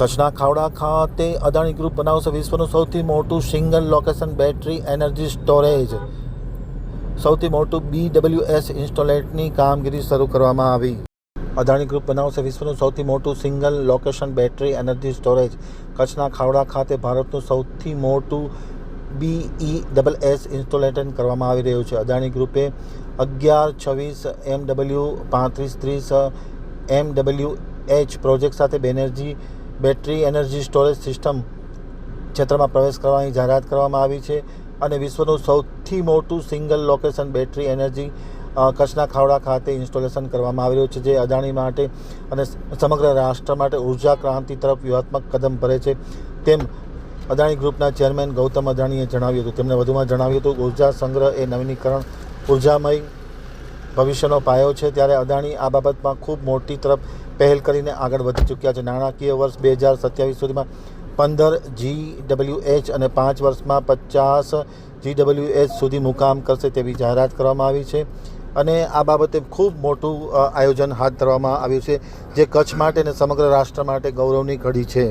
કચ્છના ખાવડા ખાતે અદાણી ગ્રુપ બનાવશે વિશ્વનું સૌથી મોટું single location battery energy storage. સૌથી મોટું બી ડબલ્યુ એસ ઇન્સ્ટોલેટની કામગીરી શરૂ કરવામાં આવી. અદાણી ગ્રુપ બનાવશે વિશ્વનું સૌથી મોટું single location battery energy storage. કચ્છના ખાવડા ખાતે ભારતનું સૌથી મોટું બીઈ ડબલ એસ ઇન્સ્ટોલેટન કરવામાં આવી રહ્યું છે. અદાણી ગ્રુપે અગિયાર છવ્વીસ એમ ડબલ્યુ પાંત્રીસ ત્રીસ એમ ડબલ્યુ એચ પ્રોજેક્ટ સાથે બેનર્જી બેટરી એનર્જી સ્ટોરેજ સિસ્ટમ ક્ષેત્રમાં પ્રવેશ કરવાની જાહેરાત કરવામાં આવી છે અને વિશ્વનું સૌથી મોટું સિંગલ લોકેશન બેટરી એનર્જી કચ્છના ખાવડા ખાતે ઇન્સ્ટોલેશન કરવામાં આવી રહ્યું છે, જે અદાણી માટે અને સમગ્ર રાષ્ટ્ર માટે ઊર્જા ક્રાંતિ તરફ વ્યૂહાત્મક કદમ ભરે છે. તેમ અદાણી ગ્રુપના ચેરમેન ગૌતમ અદાણીએ જણાવ્યું હતું. તેમણે વધુમાં જણાવ્યું હતું કે ઊર્જા સંગ્રહ એ નવીનીકરણ ઉર્જામય ભવિષ્યનો પાયો છે. ત્યારે અદાણી આ બાબતમાં ખૂબ મોટી તરફ પહેલ કરીને આગળ વધી ચૂક્યા છે. નાણાકીય વર્ષ બે હજાર સત્યાવીસ સુધીમાં પંદર જી ડબલ્યુ એચ અને પાંચ વર્ષમાં પચાસ જી ડબલ્યુ એચ સુધી મુકામ કરશે તેવી જાહેરાત કરવામાં આવી છે. અને આ બાબતે ખૂબ મોટું આયોજન હાથ ધરવામાં આવ્યું છે, જે કચ્છ માટે અને સમગ્ર રાષ્ટ્ર માટે ગૌરવની ઘડી છે.